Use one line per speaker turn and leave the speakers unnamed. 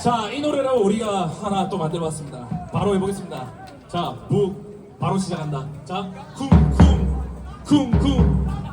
자, 이 노래로 우리가 하나 또 만들어봤습니다. 바로 해보겠습니다. 자, 북 바로 시작한다. 자, 쿵쿵 쿵쿵 쿵쿵